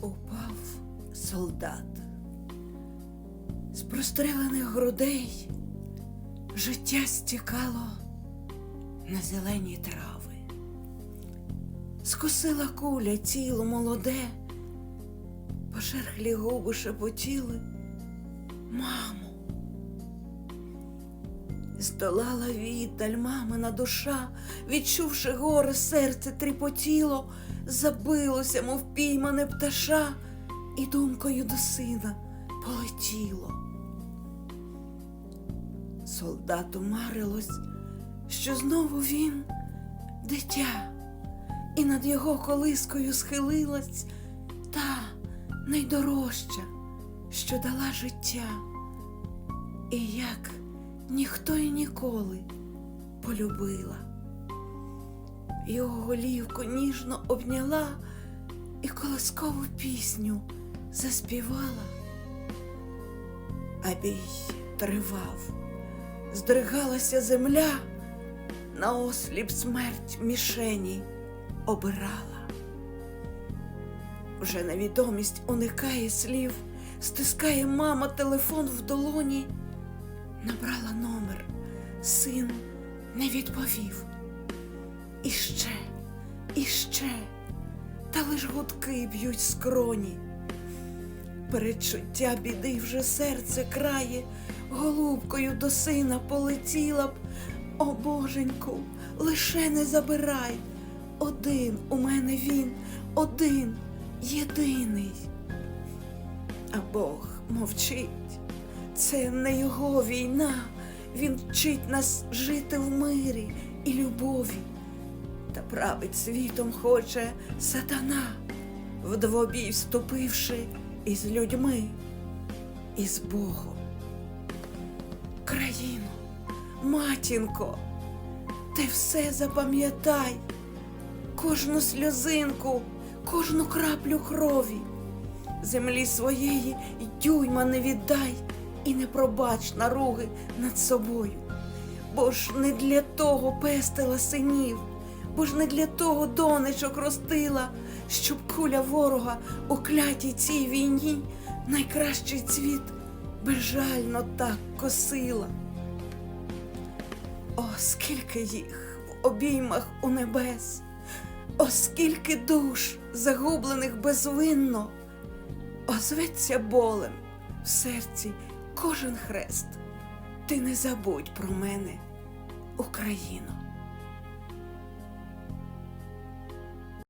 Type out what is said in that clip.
Упав солдат. З прострелених грудей життя стікало на зелені трави. Скосила куля тіло молоде, пошерхлі губи шепотіли. Мамо. Здолала віддаль мамина душа, відчувши горе, серце тріпотіло, забилося, мов піймане пташа, і думкою до сина полетіло. Солдату марилось, що знову він дитя, і над його колискою схилилась та найдорожча, що дала життя. І як ніхто й ніколи полюбила. Його голівку ніжно обняла і колоскову пісню заспівала. А бій тривав, здригалася земля, на осліп смерть мішені обирала. Вже невідомість уникає слів, стискає мама телефон в долоні. Набрала номер, син не відповів. І ще, і ще, та лиш гудки б'ють скроні. Передчуття біди вже серце крає, голубкою до сина полетіла б. О боженьку, лише не забирай. Один у мене він, один, єдиний. А Бог мовчить. Це не його війна. Він вчить нас жити в мирі і любові. Править світом хоче сатана, в двобій вступивши із людьми, і з Богом. Країно, матінко, ти все запам'ятай, кожну сльозинку, кожну краплю крові, землі своєї й дюйма не віддай і не пробач наруги над собою. Бо ж не для того пестила синів, бо ж не для того донечок ростила, щоб куля ворога у клятій цій війні найкращий цвіт безжально так косила. О, скільки їх в обіймах у небес, о, скільки душ загублених безвинно, озветься болем в серці кожен хрест. Ти не забудь про мене, Україно.